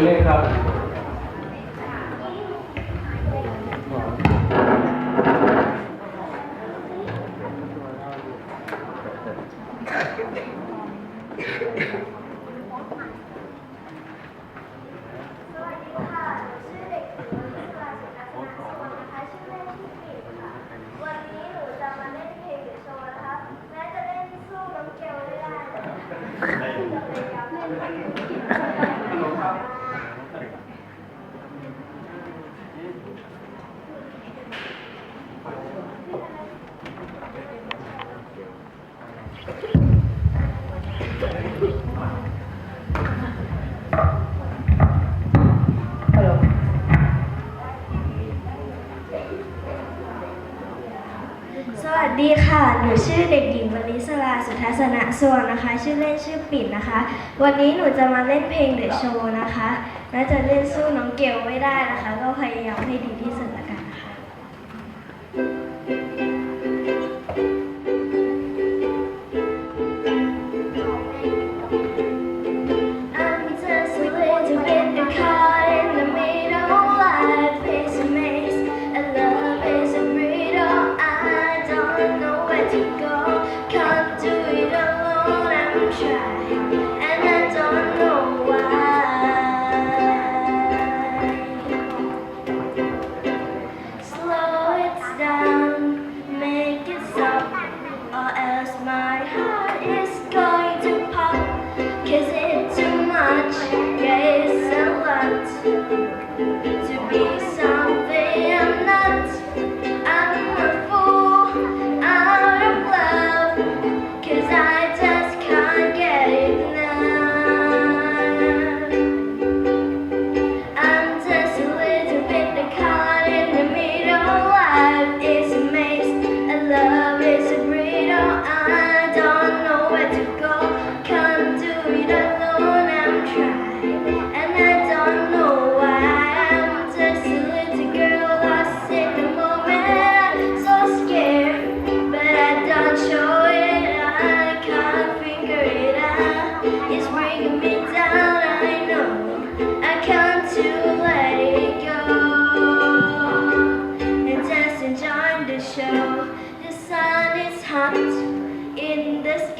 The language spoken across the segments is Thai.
นี้เลยครับ สวัสดีค่ะ หนูชื่อเด็กหญิงวลิสลาสุทัศนะสวงนะคะ ชื่อเล่นชื่อปิ่นนะคะ วันนี้หนูจะมาเล่นเพลงเดอะโชว์นะคะ น่าจะเล่นสู้น้องเกลไม่ได้นะคะ ก็พยายาม Thank you.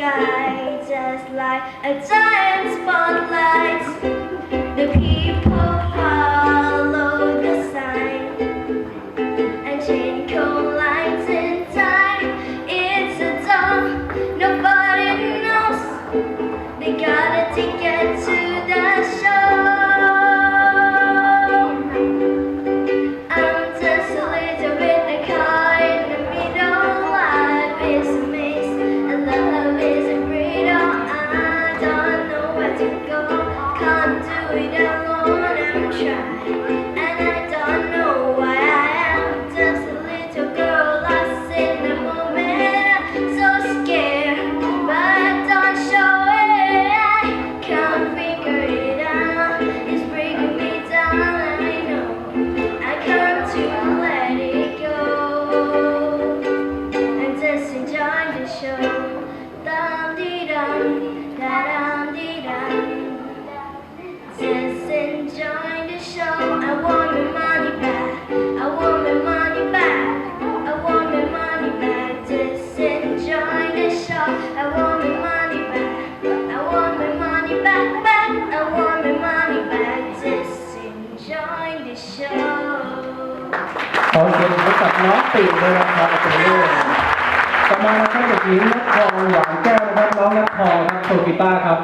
just like a giant spotlight. ขอเสียงกับน้องปิ่ด้วยนะครับเป็นเรื่องต่อมานะครับเด็กหญิงนัททองหวานแก้วนะครับน้องนัททองครับโซกีต้าครับ